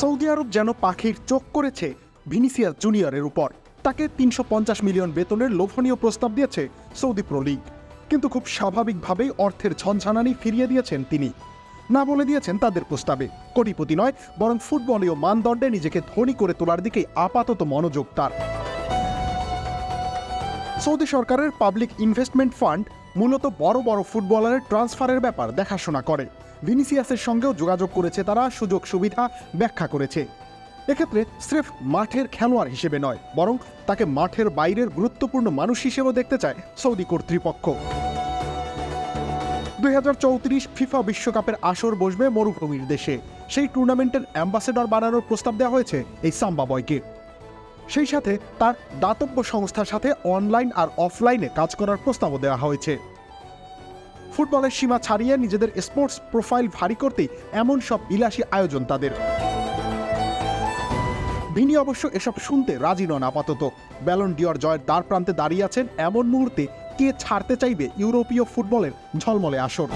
Saudi আরব যেন পাখির চোখ করেছে ভিনিসিয়াস জুনিয়রের উপর। তাকে তিনশো পঞ্চাশ মিলিয়ন বেতনের লোভনীয় প্রস্তাব দিয়েছে সৌদি প্রো লিগ। কিন্তু খুব স্বাভাবিকভাবেই অর্থের ঝনঝনানি ফিরিয়ে দিয়েছেন তিনি। না বলে দিয়েছেন তাদের প্রস্তাবে। কোটিপতি নয়, বরং ফুটবলীয় মানদণ্ডে নিজেকে ধনী করে তোলার দিকে আপাতত মনোযোগ তার। সৌদি সরকারের পাবলিক ইনভেস্টমেন্ট ফান্ড মূলত বড় বড় ফুটবলারের ট্রান্সফারের ব্যাপার দেখাশোনা করে। ভিনিসিয়াসের সঙ্গেও যোগাযোগ করেছে তারা, সুযোগ সুবিধা ব্যাখ্যা করেছে। এক্ষেত্রে স্রেফ মাঠের খেলোয়াড় হিসেবে নয়, বরং তাকে মাঠের বাইরের গুরুত্বপূর্ণ মানুষ হিসেবেও দেখতে চায় সৌদি কর্তৃপক্ষ। দুই হাজার চৌত্রিশ ফিফা বিশ্বকাপের আসর বসবে মরুভূমির দেশে। সেই টুর্নামেন্টের অ্যাম্বাসেডর বানানোর প্রস্তাব দেওয়া হয়েছে এই সাম্বা বয়কে। সেই সাথে তার দাতব্য সংস্থার সাথে অনলাইন আর অফলাইনে কাজ করার প্রস্তাবও দেওয়া হয়েছে। ফুটবলের সীমা ছাড়িয়ে নিজেদের স্পোর্টস প্রোফাইল ভারী করতেই এমন সব বিলাসী আয়োজন তাদের। ভিনি অবশ্য এসব শুনতে রাজি নন আপাতত। ব্যালন ডিওর জয়ের দ্বার প্রান্তে দাঁড়িয়ে আছেন এমন মুহূর্তে কে ছাড়তে চাইবে ইউরোপীয় ফুটবলের ঝলমলে আসর।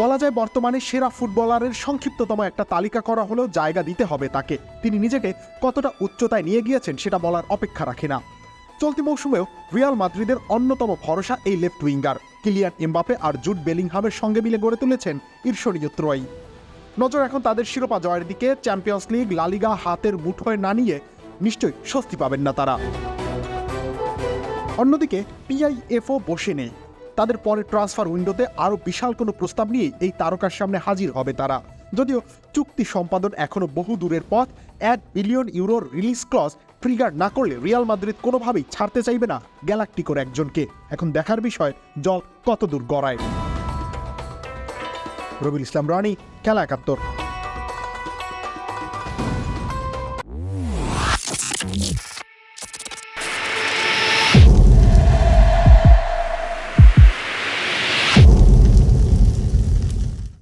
বলা যায় বর্তমানে সেরা ফুটবলারের সংক্ষিপ্ততম একটা তালিকা করা হলেও জায়গা দিতে হবে তাকে। তিনি নিজেকে কতটা উচ্চতায় নিয়ে গিয়েছেন সেটা বলার অপেক্ষা রাখে না। চলতি মৌসুমেও রিয়াল মাদ্রিদের অন্যতম ভরসা এই লেফট উইঙ্গার। কিলিয়ান এমবাপে আর জুট বেলিংহামের সঙ্গে মিলে গড়ে তুলেছেন ঈর্ষণীয় ত্রয়ী। নজর এখন তাদের শিরোপা জয়ের দিকে, চ্যাম্পিয়ন্স লিগ লালিগা হাতের মুঠোয় না নিয়ে নিশ্চয়ই স্বস্তি পাবেন না তারা। অন্যদিকে, পিআইএফও বসে নেই। তাদের পরে ট্রান্সফার উইন্ডোতে আরও বিশাল কোনো প্রস্তাব নিয়ে এই তারকার সামনে হাজির হবে তারা। যদিও চুক্তি সম্পাদন এখনও বহু দূরের পথ, এক বিলিয়ন ইউরোর রিলিজ ক্লস ট্রিগার না করলে রিয়াল মাদ্রিদ কোনোভাবেই ছাড়তে চাইবে না গ্যালাকটিকোর একজনকে। এখন দেখার বিষয়, জল কতদূর গড়ায়। রবির ইসলাম রানী, খেলা একাত্তর।